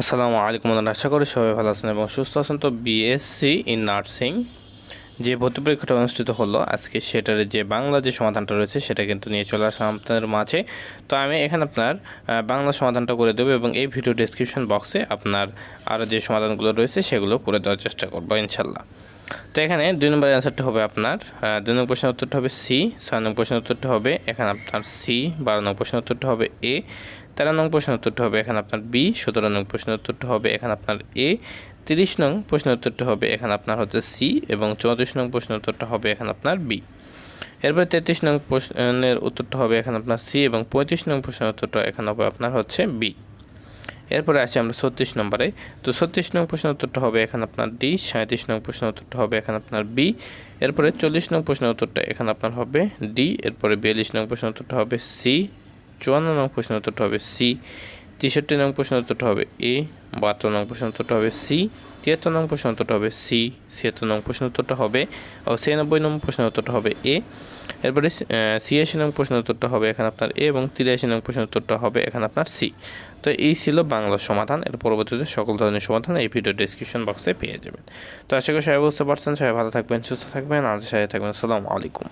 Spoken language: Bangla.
আসসালামু আলাইকুম আশা করি সবাই ভালো আছেন এবং সুস্থ আছেন। তো বিএসসি ইন নার্সিং যে ভর্তি পরীক্ষাটা অনুষ্ঠিত হলো, আজকে সেটার যে বাংলা যে সমাধানটা রয়েছে, সেটা কিন্তু নিয়ে চলে আসলাম আপনাদের মাঝে। তো আমি এখানে আপনার বাংলা সমাধানটা করে দেবো এবং এই ভিডিও ডেসক্রিপশন বক্সে আপনার আরও যে সমাধানগুলো রয়েছে, সেগুলো করে দেওয়ার চেষ্টা করব ইনশাল্লাহ। তো এখানে দুই নম্বরের অ্যান্সারটা হবে আপনার দুই নম্বর প্রশ্নের উত্তরটা হবে সি ছয় নম্বর প্রশ্নের উত্তরটা হবে, এখানে আপনার সি বারো নম্বর প্রশ্নের উত্তরটা হবে এ তেরো নং প্রশ্নের উত্তরটা হবে এখানে আপনার বি সতেরো নং প্রশ্নের উত্তরটা হবে এখানে আপনার এ তিরিশ নং প্রশ্নের উত্তরটা হবে এখানে আপনার হচ্ছে সি এবং চৌত্রিশ নং প্রশ্নের উত্তরটা হবে এখানে আপনার বি এরপরে তেত্রিশ নং প্রশ্নের উত্তরটা হবে এখানে আপনার সি এবং পঁয়ত্রিশ নং প্রশ্নের উত্তরটা এখানে হবে আপনার হচ্ছে বি এরপরে আসি আমরা ছত্রিশ নম্বরে তো ছত্রিশ নং প্রশ্নের উত্তরটা হবে এখানে আপনার ডি সাঁত্রিশ নং প্রশ্নের উত্তরটা হবে এখানে আপনার বি এরপরে চল্লিশ নং প্রশ্নের উত্তরটা এখানে আপনার হবে ডি এরপরে বিয়াল্লিশ নং প্রশ্নের উত্তরটা হবে সি চুয়ান্ন নং প্রশ্নের উত্তরটা হবে সি তেষট্টি নং প্রশ্নের উত্তরটা হবে এ বাহাত্তর নং প্রশ্নের উত্তরটা হবে সি তিয়াত্তর নং প্রশ্নের উত্তরটা হবে সি ছিয়াত্তর নং প্রশ্নের উত্তরটা হবে, ও ছিয়ানব্বই নং প্রশ্নের উত্তরটা হবে এ এরপরে ছিয়াশি নং প্রশ্নের উত্তরটা হবে এখানে আপনার এ এবং তিরাশি নং প্রশ্নের উত্তরটা হবে এখানে আপনার সি তো এই ছিল বাংলা সমাধান, এর পরবর্তীতে সকল ধরনের সমাধান এই ভিডিও ডিসক্রিপশন বক্সে পেয়ে যাবেন। তো আশা করি সবাই বুঝতে পারছেন, সবাই ভালো থাকবেন, সুস্থ থাকবেন আজ সাথে থাকবেন, আসসালামু আলাইকুম।